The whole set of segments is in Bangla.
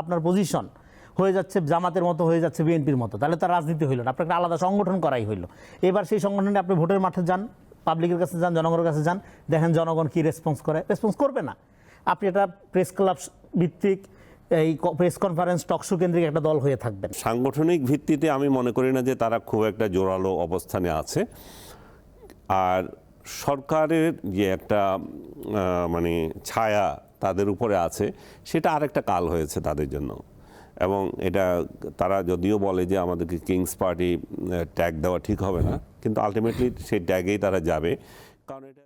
আপনার পজিশন হয়ে যাচ্ছে জামাতের মতো, হয়ে যাচ্ছে বিএনপির মতো। তাহলে তার রাজনীতি হইল না আপনার একটা আলাদা সংগঠন করাই হইল। এবার সেই সংগঠনে আপনি ভোটের মাঠে যান পাবলিকের কাছে যান, জনগণের কাছে যান, দেখেন জনগণ কি রেসপন্স করে। রেসপন্স করবে না। আপনি এটা প্রেস ক্লাব ভিত্তিক এই প্রেস কনফারেন্স টকশো কেন্দ্রিক একটা দল হয়ে থাকবেন। সাংগঠনিক ভিত্তিতে আমি মনে করি না যে তারা খুব একটা জোরালো অবস্থানে আছে। আর সরকারের যে একটা মানে ছায়া তাদের উপরে আছে সেটা আরেকটা কাল হয়েছে তাদের জন্য। এবং এটা তারা যদিও বলে যে আমাদেরকে কিংস পার্টি ট্যাগ দেওয়া ঠিক হবে না কিন্তু আলটিমেটলি সেই ট্যাগেই তারা যাবে। কারণ এটা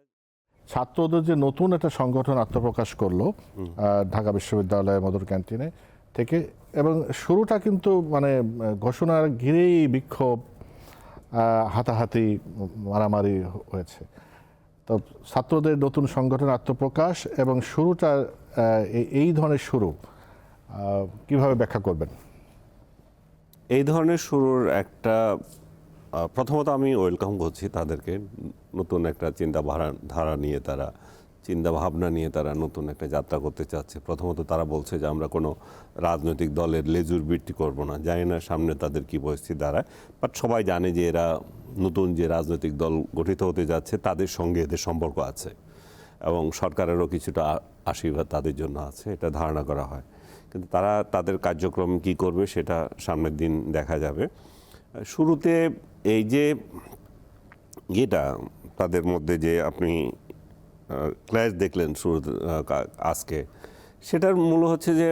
ছাত্রদের যে নতুন একটা সংগঠন আত্মপ্রকাশ করল ঢাকা বিশ্ববিদ্যালয়ের মধুর ক্যান্টিনে থেকে এবং শুরুটা কিন্তু মানে ঘোষণার ঘিরেই বিক্ষোভ হাতাহাতি মারামারি হয়েছে। তো ছাত্রদের নতুন সংগঠন আত্মপ্রকাশ এবং শুরুটা এই- ধরনের শুরু কীভাবে ব্যাখ্যা করবেন? এই ধরনের শুরুর একটা প্রথমত আমি ওয়েলকাম করছি তাদেরকে। নতুন একটা চিন্তা ধারা নিয়ে তারা চিন্তা ভাবনা নিয়ে তারা নতুন একটা যাত্রা করতে চাচ্ছে। প্রথমত তারা বলছে যে, আমরা কোনো রাজনৈতিক দলের লেজুর বৃত্তি করব না। জানি না সামনে তাদের কি পরিস্থিতি দাঁড়ায়। বাট সবাই জানে যে, এরা নতুন যে রাজনৈতিক দল গঠিত হতে যাচ্ছে, তাদের সঙ্গে এদের সম্পর্ক আছে এবং সরকারেরও কিছুটা আশীর্বাদ তাদের জন্য আছে, এটা ধারণা করা হয়। কিন্তু তারা তাদের কার্যক্রম কি করবে সেটা সামনের দিন দেখা যাবে। শুরুতে এই যে, ইয়েটা তাদের মধ্যে যে আপনি ক্ল্যাশ দেখলেন শুরু আজকে। সেটার মূল হচ্ছে যে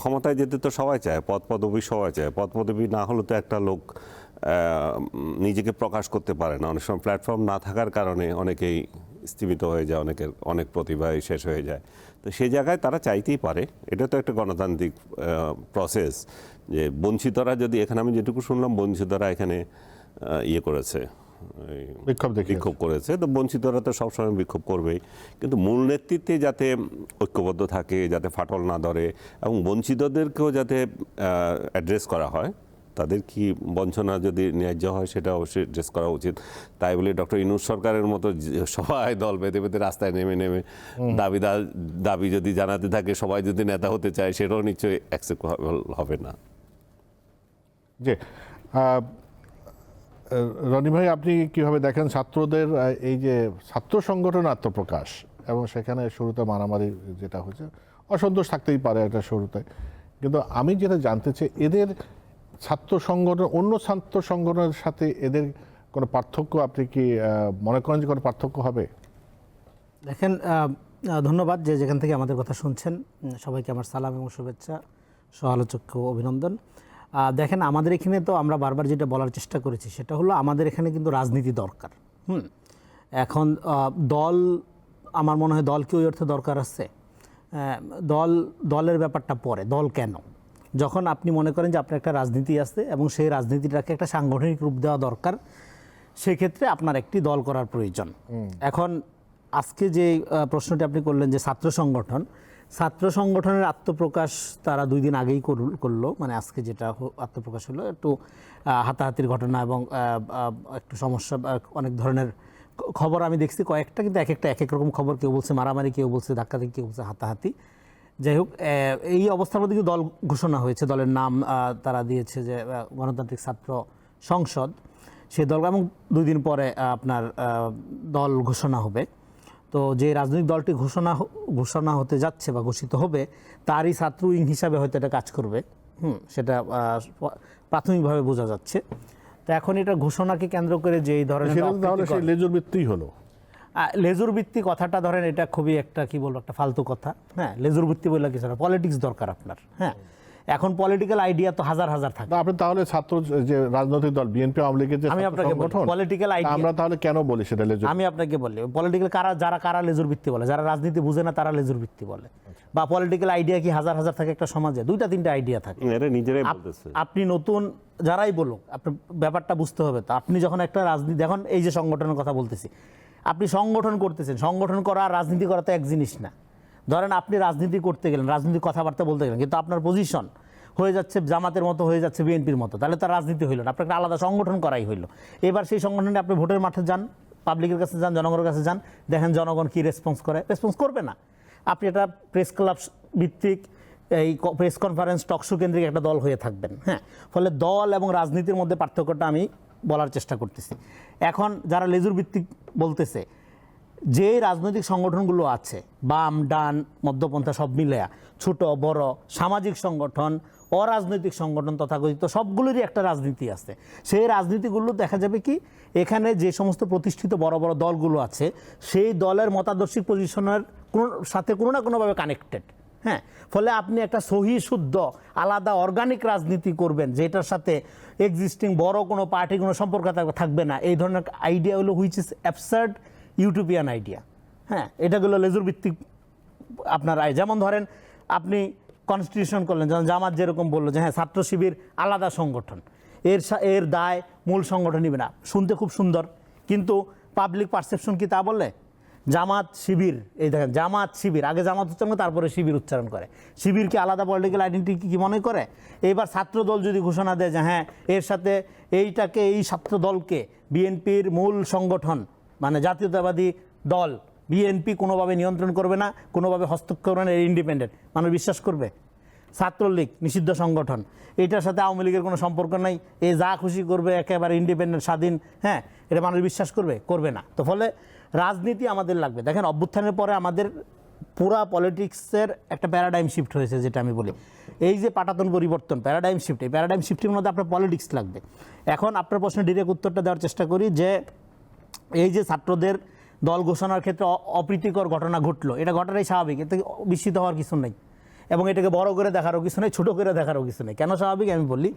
ক্ষমতায় যেতে তো সবাই চায় পদ পদবি সবাই চায়। পদ পদবি না হলে তো একটা লোক নিজেকে প্রকাশ করতে পারে না। অনেক সময় প্ল্যাটফর্ম না থাকার কারণে অনেকেই স্থিমিত হয়ে যায়, অনেকের অনেক প্রতিভাই শেষ হয়ে যায়। তো সেই জায়গায় তারা চাইতেই পারে। এটা তো একটা গণতান্ত্রিক প্রসেস যে বঞ্চিতরা যদি, এখানে আমি যেটুকু শুনলাম, বঞ্চিতরা এখানে ইয়ে করেছে। বিক্ষোভ। বিক্ষোভ করেছে। তো বঞ্চিতরা তো সবসময় বিক্ষোভ করবেই। কিন্তু মূল নেতৃত্বে যাতে ঐক্যবদ্ধ থাকে যাতে ফাটল না ধরে এবং বঞ্চিতদেরকেও যাতে অ্যাড্রেস করা হয় তাদের কি বঞ্চনা যদি ন্যায্য হয় সেটা অবশ্যই অ্যাড্রেস করা উচিত। তাই বলে ডক্টর ইনুস সরকারের মতো সবাই দল বেঁধে বেঁধে রাস্তায় নেমে নেমে দাবি দা- দাবি যদি জানাতে থাকে সবাই যদি নেতা হতে চায় সেটাও নিশ্চয়ই অ্যাকসেপ্টেবল হবে না। যে রনি ভাই আপনি কীভাবে দেখেন ছাত্রদের এই যে ছাত্র সংগঠন আত্মপ্রকাশ এবং সেখানে শুরুতে মারামারি যেটা হয়েছে অসন্তোষ থাকতেই পারে একটা শুরুতে। কিন্তু আমি যেটা জানতে চাই এদের ছাত্র সংগঠন অন্য ছাত্র সংগঠনের সাথে এদের কোনো পার্থক্য আপনি কি মনে করেন যে কোনো পার্থক্য হবে? দেখেন ধন্যবাদ যে যেখান থেকে আমাদের কথা শুনছেন। সবাইকে আমার সালাম এবং শুভেচ্ছা সহালোচককে অভিনন্দন। আহ, দেখেন আমাদের এখানে তো আমরা বারবার যেটা বলার চেষ্টা করেছি সেটা হলো আমাদের এখানে কিন্তু রাজনীতি দরকার। হুম? এখন দল আমার মনে হয় দল কি ওই অর্থে দরকার আছে? দল দলের ব্যাপারটা পরে দল কেন? যখন আপনি মনে করেন যে আপনার একটা রাজনীতি আছে এবং সেই রাজনীতিটাকে একটা সাংগঠনিক রূপ দেওয়া দরকার সেক্ষেত্রে আপনার একটি দল করার প্রয়োজন। এখন আজকে যে প্রশ্নটি আপনি করলেন যে ছাত্র সংগঠন ছাত্র সংগঠনের আত্মপ্রকাশ তারা দুই দিন আগেই করল- মানে আজকে যেটা আত্মপ্রকাশ হলো, একটু হাতাহাতির ঘটনা এবং একটু সমস্যা অনেক ধরনের খবর আমি দেখছি। কয়েকটা কিন্তু এক একটা, এক এক রকম খবর, কেউ বলছে মারামারি, কেউ বলছে ধাক্কাধাক্কি, কেউ বলছে হাতাহাতি। যাই হোক এই অবস্থার মধ্যে কিন্তু দল ঘোষণা হয়েছে। দলের নাম তারা দিয়েছে যে গণতান্ত্রিক ছাত্র সংসদ। সেই দল, এবং দুই দিন পরে আপনার দল ঘোষণা হবে। তো যে রাজনৈতিক দলটি ঘোষণা ঘোষণা হতে যাচ্ছে বা ঘোষিত হবে তারই ছাত্র উইং হিসাবে হয়তো এটা কাজ করবে। হুম সেটা প্রাথমিকভাবে বোঝা যাচ্ছে। তো এখন এটা ঘোষণাকে কেন্দ্র করে যে এই ধরনের তাহলে সেই লেজুর বৃত্তিই হলো। লেজুর ভিত্তি কথাটা ধরেন এটা খুবই একটা কি বলব একটা ফালতু কথা। হ্যাঁ লেজুর ভিত্তি বললে কি পলিটিক্স দরকার আপনার। হ্যাঁ এখন পলিটিক্যাল আইডিয়া তো হাজার হাজার থাকে। আপনি তাহলে ছাত্র যে রাজনৈতিক দল বিএনপি আওয়ামী লীগের যে আমি আপনাকে বলি, তা idea- আমরা তাহলে কেন বলি সেটা লেজুর আমি আপনাকে বলি পলিটিক্যাল কারা যারা কারা লেজুর ভিত্তি বলে যারা রাজনীতি বুঝে না তারা লেজুর ভিত্তি বলে। বা পলিটিক্যাল আইডিয়া কি হাজার হাজার থাকে একটা সমাজে? দুইটা তিনটা আইডিয়া থাকে। এরা নিজেরাই বলতেছে। আপনি নতুন যারাই বলুক আপনার ব্যাপারটা বুঝতে হবে তো। আপনি যখন একটা রাজনীতি দেখুন এই যে সংগঠনের কথা বলতেছি। আপনি সংগঠন করতেছেন সংগঠন করা আর রাজনীতি করা তো এক জিনিস না। ধরেন আপনি রাজনীতি করতে গেলেন, রাজনীতি কথাবার্তা বলতে গেলেন, কিন্তু আপনার পজিশন হয়ে যাচ্ছে জামাতের মতো, হয়ে যাচ্ছে বিএনপির মতো, তাহলে তার রাজনীতি হইল না আপনার একটা আলাদা সংগঠন করাই হইল। এবার সেই সংগঠনে আপনি ভোটের মাঠে যান পাবলিকের কাছে যান, জনগণের কাছে যান, দেখেন জনগণ কি রেসপন্স করে রেসপন্স করবে না। আপনি একটা প্রেস ক্লাব ভিত্তিক এই প্রেস কনফারেন্স টকশো কেন্দ্রিক একটা দল হয়ে থাকবেন হ্যাঁ? ফলে দল এবং রাজনীতির মধ্যে পার্থক্যটা আমি বলার চেষ্টা করতেছি। এখন যারা লেজুর ভিত্তিক বলতেছে যে রাজনৈতিক সংগঠনগুলো আছে, বাম, ডান, মধ্যপন্থা সব মিলেয়া, ছোট, বড়, সামাজিক সংগঠন, অরাজনৈতিক সংগঠন তথাকথিত সবগুলোরই একটা রাজনীতি আছে। সেই রাজনীতিগুলো দেখা যাবে কি, এখানে যে সমস্ত প্রতিষ্ঠিত বড় বড় দলগুলো আছে, সেই দলের মতাদর্শিক পজিশনের কোনো, সাথে কোনো না কোনোভাবে কানেক্টেড হ্যাঁ? ফলে আপনি একটা সহি, শুদ্ধ, আলাদা অর্গানিক রাজনীতি করবেন, যেটার সাথে এক্সিস্টিং বড় কোনো পার্টি কোনো সম্পর্ক থাকবে- না। এই ধরনের আইডিয়া হলো which is absurd utopian idea হ্যাঁ এটাগুলো লেজুর ভিত্তিক আপনার আয় যেমন ধরেন, আপনি কনস্টিটিউশন করলেন, যেমন জামাত যেরকম বলল যে হ্যাঁ ছাত্র শিবির আলাদা সংগঠন। এর এর দায় মূল সংগঠন নিবে না। শুনতে খুব সুন্দর। কিন্তু পাবলিক পারসেপশন কি তা বলে জামাত শিবির, এই দেখেন, জামাত শিবির। আগে জামাত উচ্চারণ তারপরে শিবির উচ্চারণ করে। শিবিরকে আলাদা পলিটিক্যাল আইডেন্টিটি কি মনে করে? এইবার ছাত্র দল যদি ঘোষণা দেয় যে হ্যাঁ এর সাথে এইটাকে, এই ছাত্র দলকে, বিএনপির মূল সংগঠন মানে জাতীয়তাবাদী দল বিএনপি কোনোভাবে নিয়ন্ত্রণ করবে না, কোনোভাবে হস্তক্ষেপ করবে না ইন্ডিপেন্ডেন্ট মানুষ বিশ্বাস করবে। ছাত্রলীগ, নিষিদ্ধ সংগঠন, এটার সাথে আওয়ামী লীগের কোনো সম্পর্ক নাই। এ যা খুশি করবে, একেবারে ইন্ডিপেন্ডেন্ট স্বাধীন হ্যাঁ এটা মানুষ বিশ্বাস করবে করবে না। তো ফলে রাজনীতি আমাদের লাগবে। দেখেন, অভ্যুত্থানের পরে আমাদের পুরা পলিটিক্সের একটা প্যারাডাইম শিফট হয়েছে, যেটা আমি বলি। এই যে পাটাতন পরিবর্তন প্যারাডাইম শিফট এই প্যারাডাইম শিফটের মধ্যে আপনার পলিটিক্স লাগবে। এখন আপনার প্রশ্নের ডিরেক্ট উত্তরটা দেওয়ার চেষ্টা করি যে এই যে ছাত্রদের দল ঘোষণার ক্ষেত্রে অপ্রীতিকর ঘটনা ঘটলো, এটা ঘটাটাই স্বাভাবিক, এতে বিস্মিত হওয়ার কিছু নেই। এবং এটাকে বড় করে দেখারও কিছু নেই, ছোটো করে দেখারও কিছু নেই। কেন স্বাভাবিক? আমি বলি,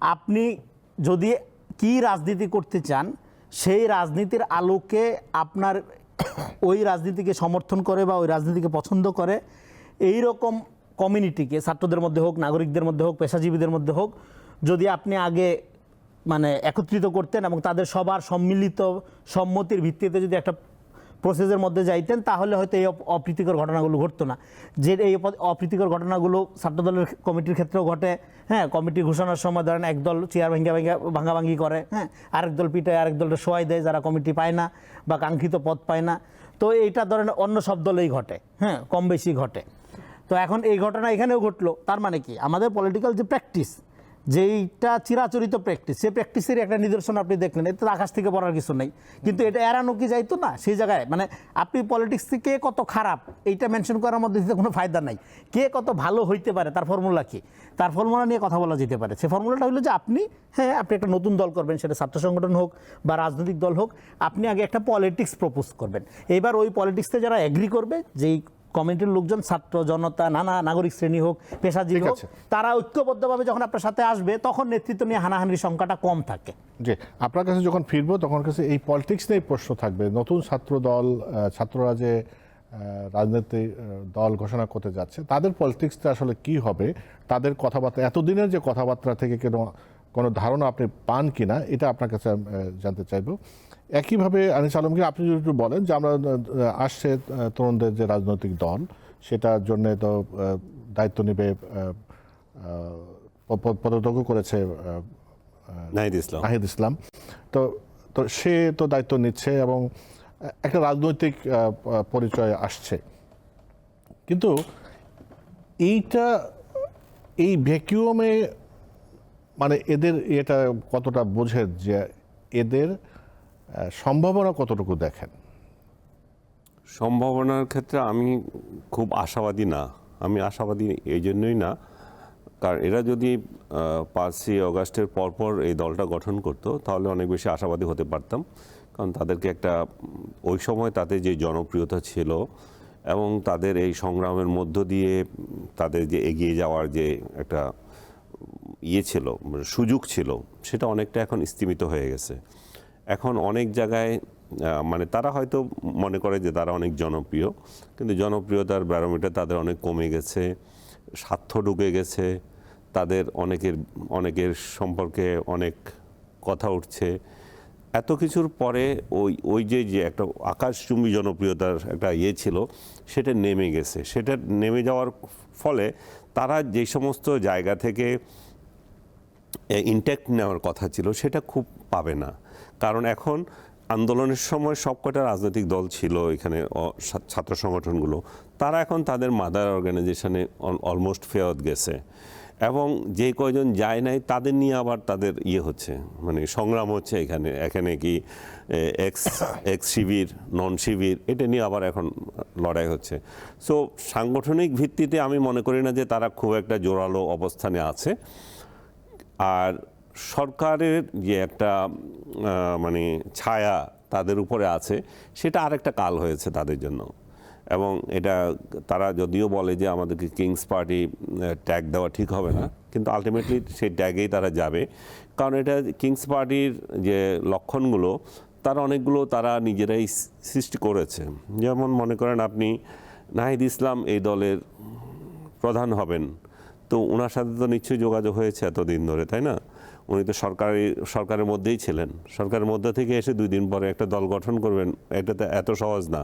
আপনি যদি কি রাজনীতি করতে চান, সেই রাজনীতির আলোকে আপনার ওই রাজনীতিকে সমর্থন করে বা ওই রাজনীতিকে পছন্দ করে এই রকম কমিউনিটিকে, ছাত্রদের মধ্যে হোক, নাগরিকদের মধ্যে হোক, পেশাজীবীদের মধ্যে হোক, যদি আপনি আগে মানে একত্রিত করতেন এবং তাদের সবার সম্মিলিত সম্মতির ভিত্তিতে যদি একটা প্রসেসের মধ্যে যাইতেন, তাহলে হয়তো এই অপ্রীতিকর ঘটনাগুলো ঘটতো না। যে এই অপ- অপ্রীতিকর ঘটনাগুলো ছাত্রদলের কমিটির ক্ষেত্রেও ঘটে হ্যাঁ কমিটি ঘোষণার সময় ধরেন এক দল চেয়ার ভেঙে ভেঙে ভাঙাভাঙি করে হ্যাঁ আরেক দল পিটায়, আরেক দলটা সোয়াই দেয়, যারা কমিটি পায় না বা কাঙ্ক্ষিত পদ পায় না। তো এইটা ধরেন অন্য সব দলেই ঘটে হ্যাঁ কম বেশি ঘটে। তো এখন এই ঘটনা এখানেও ঘটলো। তার মানে কি? আমাদের পলিটিক্যাল যে প্র্যাকটিস যেইটা চিরাচরিত প্র্যাকটিস সেই প্র্যাকটিসের একটা নিদর্শন আপনি দেখলেন। এতে আকাশ থেকে পড়ার কিছু নেই। কিন্তু এটা এড়ানো কি যাইতো? না, সেই জায়গায়। মানে আপনি পলিটিক্স থেকে কত খারাপ, এইটা মেনশন করার মধ্যে কোনো ফায়দা নাই। কে কত ভালো হইতে পারে, তার ফর্মুলা কি? তার ফর্মুলা নিয়ে কথা বলা যেতে পারে। সে ফর্মুলাটা হলো যে আপনি হ্যাঁ আপনি একটা নতুন দল করবেন, সেটা ছাত্র সংগঠন হোক বা রাজনৈতিক দল হোক, আপনি আগে একটা পলিটিক্স প্রপোজ করবেন। এবার ওই পলিটিক্সে যারা অ্যাগ্রি করবে, যেই কমিউনিটির লোকজন ছাত্র জনতা নানা নাগরিক শ্রেণি হোক পেশাজীবী হোক তারা ঐক্যবদ্ধভাবে যখন আপনার সাথে আসবে তখন নেতৃত্ব নিয়ে হানাহানির সংখ্যাটা কম থাকে। যে আপনার কাছে যখন ফিরবো তখন কাছে এই পলিটিক্স নিয়ে প্রশ্ন থাকবে। নতুন ছাত্র দল ছাত্ররা যে রাজনৈতিক দল ঘোষণা করতে যাচ্ছে তাদের পলিটিক্সটা আসলে কি হবে? তাদের কথাবার্তা এতদিনের যে কথাবার্তা থেকে কোনো কোনো ধারণা আপনি পান কিনা এটা আপনার কাছে জানতে চাইব। একইভাবে আনিস আলমগীর আপনি যদি একটু বলেন যে আমরা আসছে তরুণদের যে রাজনৈতিক দল সেটার জন্য তো দায়িত্ব নেবে আহ, আহ, পদ- পদত্যাগও করেছে নাহিদ ইসলাম। নাহিদ ইসলাম। তো তো সে তো দায়িত্ব নিচ্ছে এবং একটা রাজনৈতিক পরিচয় আসছে। কিন্তু এইটা এই ভ্যাকিউমে মানে এদের এটা কতটা বোঝে যে এদের সম্ভাবনা কতটুকু দেখেন? সম্ভাবনার ক্ষেত্রে আমি খুব আশাবাদী না। আমি আশাবাদী এই জন্যই না। কারণ এরা যদি পাঁচই অগাস্টের পরপর এই দলটা গঠন করত, তাহলে অনেক বেশি আশাবাদী হতে পারতাম। কারণ তাদেরকে একটা, ওই সময় তাদের যে জনপ্রিয়তা ছিল এবং তাদের এই সংগ্রামের মধ্য দিয়ে তাদের যে এগিয়ে যাওয়ার যে একটা ইয়ে ছিল, সুযোগ ছিল, সেটা অনেকটা এখন স্তীমিত হয়ে গেছে। এখন অনেক জায়গায় মানে তারা হয়তো মনে করে যে তারা অনেক জনপ্রিয়, কিন্তু জনপ্রিয়তার ব্যারোমিটার তাদের অনেক কমে গেছে, স্বার্থ ঢুকে গেছে, তাদের অনেকের অনেকের সম্পর্কে অনেক কথা উঠছে। এত কিছুর পরে ওই ওই যে যে একটা আকাশচুম্বী জনপ্রিয়তার একটা ইয়ে ছিল, সেটা নেমে গেছে। সেটা নেমে যাওয়ার ফলে তারা যে সমস্ত জায়গা থেকে ইনট্যাক্ট নেওয়ার কথা ছিল, সেটা খুব পাবে না। কারণ এখন আন্দোলনের সময় সবকটা রাজনৈতিক দল ছিল এখানে ছাত্র সংগঠনগুলো। তারা এখন তাদের মাদার অর্গানাইজেশনে অলমোস্ট ফেরত গেছে। এবং যে কয়জন যায় নাই, তাদের নিয়ে আবার তাদের ইয়ে হচ্ছে মানে সংগ্রাম হচ্ছে এখানে। এখানে কি এক্স এক্স শিবির নন শিবির, এটা নিয়ে আবার এখন লড়াই হচ্ছে। সো সাংগঠনিক ভিত্তিতে আমি মনে করি না যে তারা খুব একটা জোরালো অবস্থানে আছে। আর সরকারের যে একটা মানে ছায়া তাদের উপরে আছে, সেটা আরেকটা কাল হয়েছে তাদের জন্য। এবং এটা তারা যদিও বলে যে আমাদেরকে কিংস পার্টি ট্যাগ দেওয়া ঠিক হবে না, কিন্তু আলটিমেটলি সেই ট্যাগেই তারা যাবে। কারণ এটা কিংস পার্টির যে লক্ষণগুলো, তার অনেকগুলো তারা নিজেরাই সৃষ্টি করেছে। যেমন মনে করেন আপনি, নাহিদ ইসলাম এই দলের প্রধান হবেন। তো ওনার সাথে তো নিশ্চয়ই যোগাযোগ হয়েছে এতদিন ধরে, তাই না? উনি তো সরকারি, সরকারের মধ্যেই ছিলেন। সরকারের মধ্যে থেকে এসে দুই দিন পরে একটা দল গঠন করবেন এটা তো এত সহজ না।